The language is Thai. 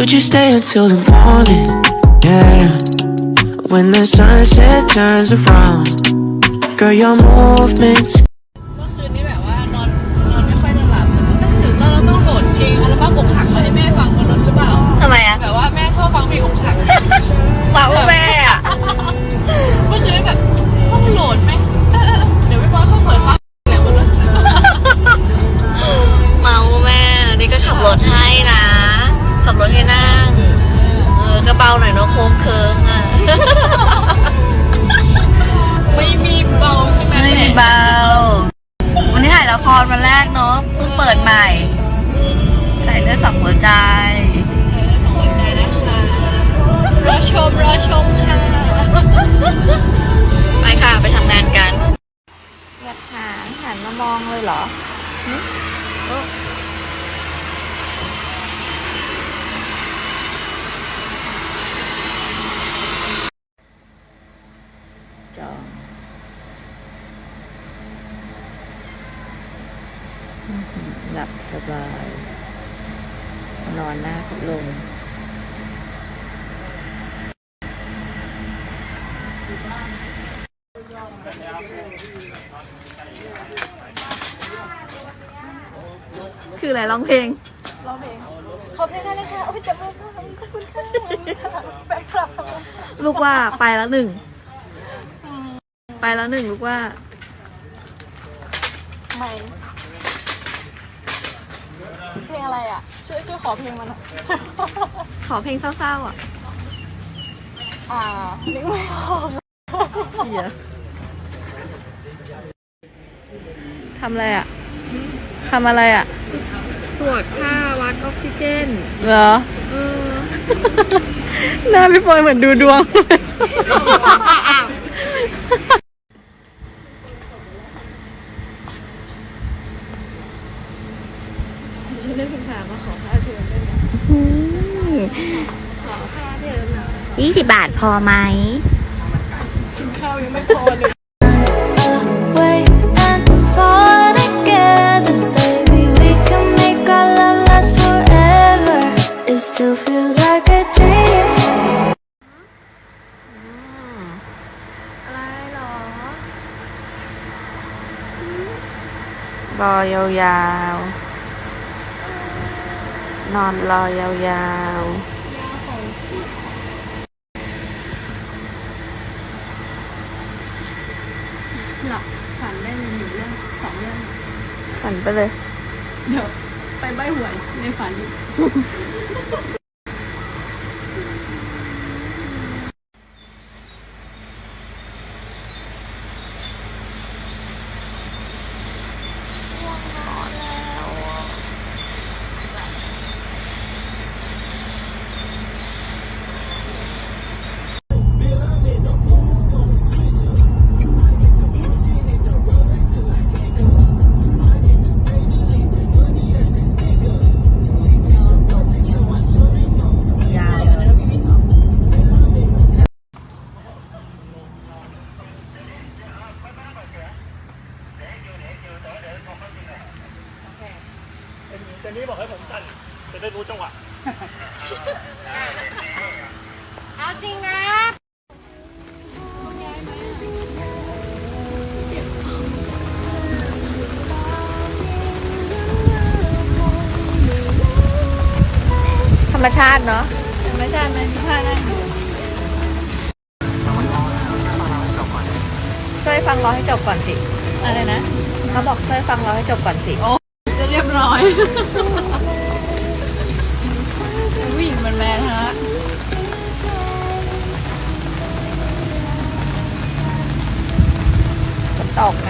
Would you stay until the morning? Yeah. When the sunset turns around, girl, your movements รวันแรกเนาะเพิ่งเปิดใหม่ ใส่เลือดสองหัวใจของหัวใจนะคะรอชมรอชมค่ะ ไปค่ะ ไปทำงานกันอยากหาหันมามองเลยเหรอจอง หลับสบาย นอนหน้าพัดลมคืออะไรร้องเพลง ร้องเพลง ขอบเพลงได้เลยค่ะโอ้ยจับมือค่ะขอบคุณค่ะแฟนคลับทำไมลูกว่าไปแล้วหนึ่ง ไปแล้วหนึ่งลูกว่า ไม่ เพลงอะไรอะ ช่วยช่วยขอเพลงมาหน่อยขอเพลงเศร้าๆอะอ่านึกไม่ออกเหี้ยทำอะไรอะทำอะไรอะ ตรวจค่าวัดออกซิเจน เหรอ หน้าพี่ปอยเหมือนดูดวง ฉันได้ศึกษามา ขอค่าเทอมด้วยนะขอค่าเทอมหน่อยยี่สิบบาทพอไหม กินข้าวยังไม่พอเลย Wait and fall together, baby. We can make our love last forever. It still feels like a dream. อะไรหรอรอยาวๆ นอนรอยาวๆ หลับฝันได้เลยหนึ่งเรื่องสองเรื่อง ฝันไปเลย เดี๋ยวไปใบหวยในฝัน เจนนี่บอกให้ผมสั่นจะได้รู้จังหวะเอาจริงนะธรรมชาติเนาะไม่ใช่ไม่ใช่นั่งอยู่ช่วยฟังเราให้จบก่อนสิ อะไรนะเขาบอกช่วยฟังเราให้จบก่อนสิจะ เรียบร้อย วิ่งมันแมนฮะจะตกนะ